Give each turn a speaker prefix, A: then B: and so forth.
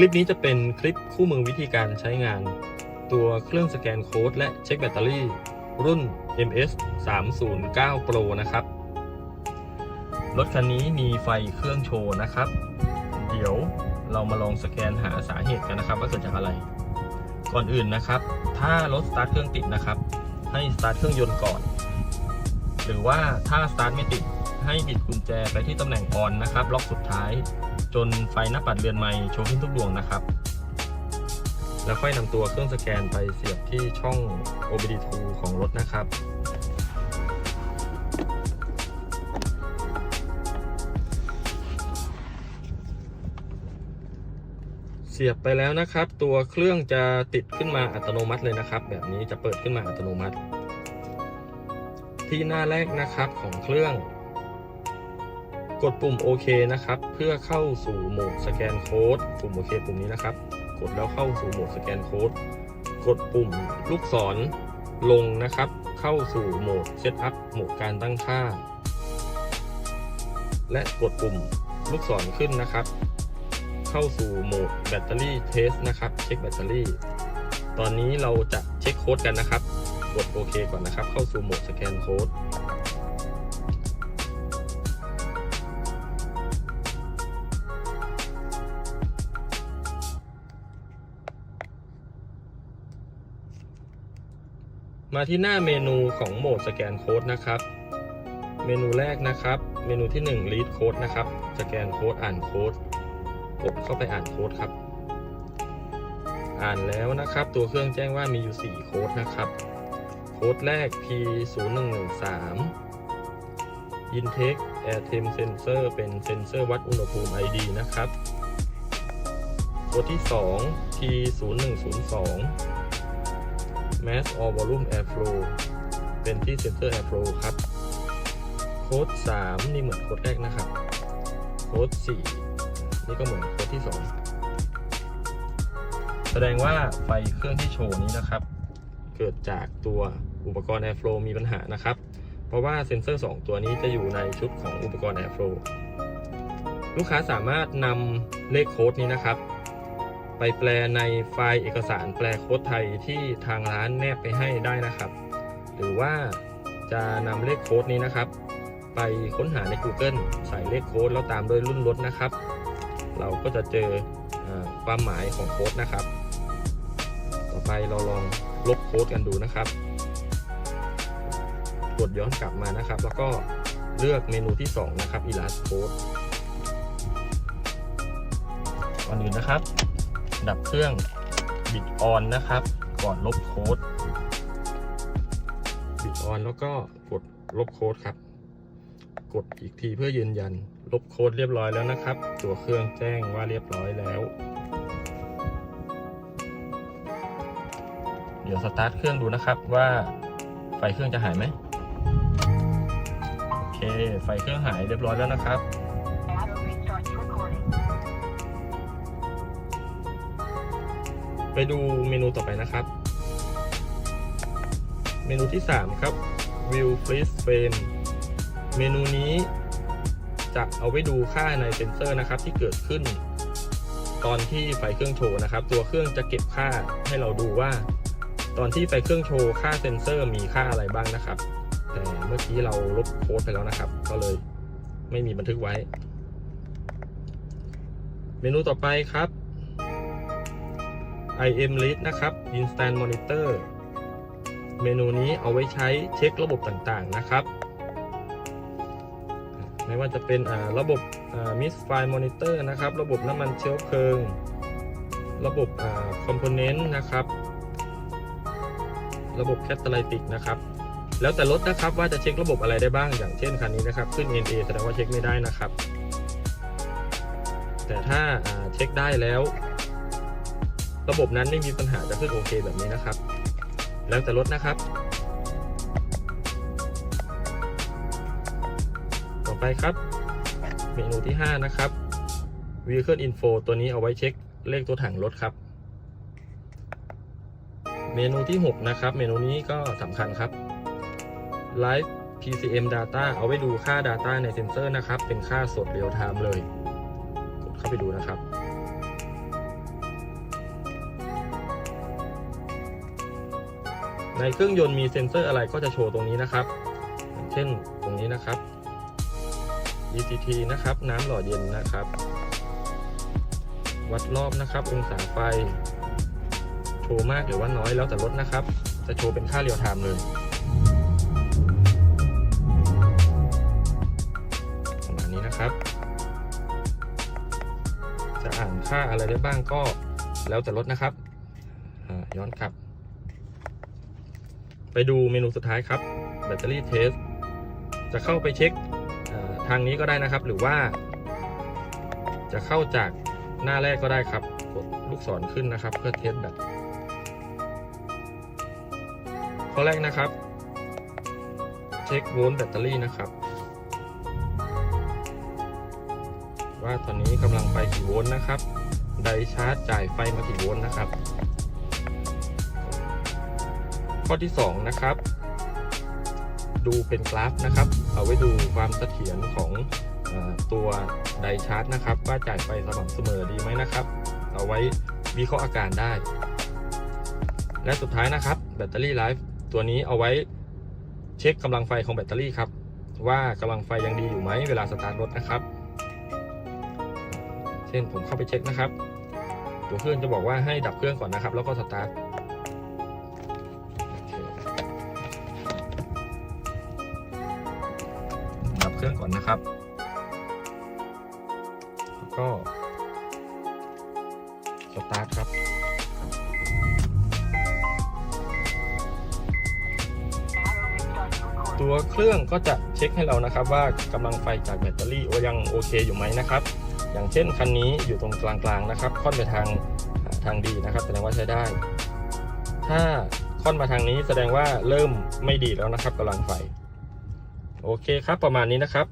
A: คลิปนี้จะเป็นคลิปคู่มือวิธีการใช้งาน ตัวเครื่องสแกนโค้ดและเช็คแบตเตอรี่ รุ่น MS 309 Pro นะครับ รถคันนี้มีไฟเครื่องโชว์นะครับ เดี๋ยวเรามาลองสแกนหาสาเหตุกันนะครับ ว่าเกิดจากอะไร ก่อนอื่นนะครับ ถ้ารถสตาร์ทเครื่องติดนะครับ ให้สตาร์ทเครื่องยนต์ก่อน หรือว่าถ้าสตาร์ทไม่ติด ให้บิดกุญแจไปที่ตำแหน่งออนนะครับ ล็อกสุดท้าย จนไฟหน้าปัดเรือนไม้โชว์ขึ้นทุกดวงนะครับ แล้วค่อยนำตัวเครื่องสแกนไปเสียบที่ช่อง OBD2 ของรถนะครับเสียบไปแล้วนะครับ ตัวเครื่องจะติดขึ้นมาอัตโนมัติเลยนะครับ แบบนี้จะเปิดขึ้นมาอัตโนมัติ ที่หน้าแรกนะครับของเครื่อง กดปุ่มโอเคนะครับ เพื่อเข้าสู่โหมดสแกนโค้ดปุ่มโอเคปุ่มนี้นะครับ กดแล้วเข้าสู่โหมดสแกนโค้ดกดปุ่มลูกศรลงนะครับ เข้าสู่โหมดเซตอัพโหมดการตั้งค่า และกดปุ่มลูกศรขึ้นนะครับ เข้าสู่โหมดแบตเตอรี่เทสนะครับ เช็คแบตเตอรี่ ตอนนี้เราจะเช็คโค้ดกันนะครับ กดโอเคก่อนนะครับ เข้าสู่โหมดสแกนโค้ด มาที่หน้าเมนูของโหมดสแกนโค้ดนะครับ เมนูแรกนะครับ เมนูที่ 1 read code นะครับ สแกนโค้ดอ่านโค้ดกดเข้าไปอ่านโค้ดครับ อ่านแล้วนะครับ ตัวเครื่องแจ้งว่ามีอยู่ 4 โค้ดนะครับ โค้ดแรก P 0 1 1 3 Intake Air Temp Sensor เป็นเซนเซอร์วัดอุณหภูมิ ID นะครับ โค้ดที่ 2 P 0 1 0 2 Mass or Volume Airflow เป็นที่ Sensor Airflow ครับ โค้ด 3 นี่เหมือนโค้ดแรกนะครับ โค้ด 4 นี่ก็เหมือนโค้ดที่ 2 แสดงว่าไฟเครื่องที่โชว์นี้นะครับ เกิดจากตัวอุปกรณ์ Airflow มีปัญหานะครับ เพราะว่าเซ็นเซอร์ 2 ตัวนี้จะอยู่ในชุดของอุปกรณ์ Airflow ลูกค้าสามารถนำเลขโค้ดนี้นะครับ ไปแปลในไฟล์เอกสารแปลโค้ดไทยที่ทางร้านแนบไปให้ได้นะครับ หรือว่าจะนำเลขโค้ดนี้นะครับ ไปค้นหาใน Google ใส่เลขโค้ดแล้วตามด้วยรุ่นรถนะครับ เราก็จะเจอความหมายของโค้ดนะครับ ต่อไปเราลองลบโค้ดกันดูนะครับ กดย้อนกลับมานะครับ แล้วก็เลือกเมนูที่ 2 นะครับ Erase Code ก่อนอื่นนะครับ ดับเครื่องบิดออนนะครับ ก่อนลบโค้ดบิดออนแล้วก็กดลบโค้ดครับ กดอีกทีเพื่อยืนยัน ลบโค้ดเรียบร้อยแล้วนะครับ ตัวเครื่องแจ้งว่าเรียบร้อยแล้ว เดี๋ยวสตาร์ทเครื่องดูนะครับว่าไฟเครื่องจะหายไหมโอเค ไฟเครื่องหายเรียบร้อยแล้วนะครับ ไปดูเมนูต่อไปนะครับ เมนูที่ 3 ครับ View Freeze Frame เมนูนี้จะเอาไว้ดูค่าในเซนเซอร์นะครับที่เกิดขึ้น ตอนที่ไฟเครื่องโชว์นะครับ ตัวเครื่องจะเก็บค่าให้เราดูว่า ตอนที่ไฟเครื่องโชว์ค่าเซ็นเซอร์มีค่าอะไรบ้างนะครับ แต่เมื่อกี้เราลบโค้ดไปแล้วนะครับ ก็เลยไม่มีบันทึกไว้ เมนูต่อไปครับ IM List นะครับ Instant Monitor เมนูนี้เอาไว้ใช้เช็คระบบต่างๆนะครับ ไม่ว่าจะเป็นระบบ Miss File Monitor นะครับ ระบบน้ำมันเชื้อเพลิง ระบบคอ่า Component นะครับ ระบบ Catalytic นะครับ แล้วแต่รถนะครับว่าจะเช็คระบบอะไรได้บ้าง อย่างเช่นคันนี้นะครับ ขึ้น NA แสดงว่าเช็คไม่ได้นะครับ แต่ถ้าเช็คได้แล้ว ระบบนั้นไม่มีปัญหาจะขึ้นโอเคแบบนี้นะครับ แล้วแต่รถนะครับ ต่อไปครับ เมนูที่ 5 นะครับ Vehicle Info ตัวนี้เอาไว้เช็คเลขตัวถังรถครับ เมนูที่ 6 นะครับ เมนูนี้ก็สำคัญครับ Live PCM Data เอาไว้ดูค่า Data ในเซ็นเซอร์นะครับ เป็นค่าสดเรียลไทม์เลย กดเข้าไปดูนะครับ ในเครื่องยนต์มีเซ็นเซอร์อะไรก็จะโชว์ตรงนี้นะครับ เช่นตรงนี้นะครับ ECT นะครับ น้ำหล่อเย็นนะครับ วัดรอบนะครับ องศาไฟ โชว์มากหรือว่าน้อยแล้วแต่รถนะครับ จะโชว์เป็นค่าเรียลไทม์เลยประมาณนี้นะครับ จะอ่านค่าอะไรได้บ้างก็แล้วแต่รถนะครับย้อนกลับ ดูเมนูสุดท้ายครับแบตเตอรี่เทสจะเข้าไปเช็คทางนี้ก็ได้นะครับ หรือว่า จะเข้าจากหน้าแรกก็ได้ครับ กดลูกศรขึ้นนะครับ เพื่อเทสแบตข้อแรกนะครับ เช็คโวลต์แบตเตอรี่นะครับ ว่าตอนนี้กำลังไฟกี่โวลต์นะครับ ไดชาร์จจ่ายไฟมากี่โวลต์นะครับ ข้อที่ 2 นะครับ ดูเป็นกราฟนะครับ เอาไว้ดูความเสถียรของตัวไดชาร์จนะครับ ว่าจ่ายไฟสม่ำเสมอดีไหมนะครับ เอาไว้วิเคราะห์อาการได้ และสุดท้ายนะครับแบตเตอรี่ไลฟ์ตัวนี้เอาไว้เช็คกำลังไฟของแบตเตอรี่ครับ ว่ากำลังไฟยังดีอยู่ไหมเวลาสตาร์ทรถนะครับ เช่นผมเข้าไปเช็คนะครับตัวเครื่องจะบอกว่าให้ดับเครื่องก่อนนะครับ แล้วก็สตาร์ท สตาร์ทครับตัวเครื่องก็จะเช็คให้เรานะครับ ว่ากำลังไฟจากแบตเตอรี่ยังโอเคอยู่ไหมนะครับ อย่างเช่นคันนี้อยู่ตรงกลางๆนะครับ ค่อนไปทางทางดีนะครับ แสดงว่าใช้ได้ ถ้าค่อนมาทางนี้แสดงว่าเริ่มไม่ดีแล้วนะครับกำลังไฟ โอเคครับ ประมาณนี้นะครับ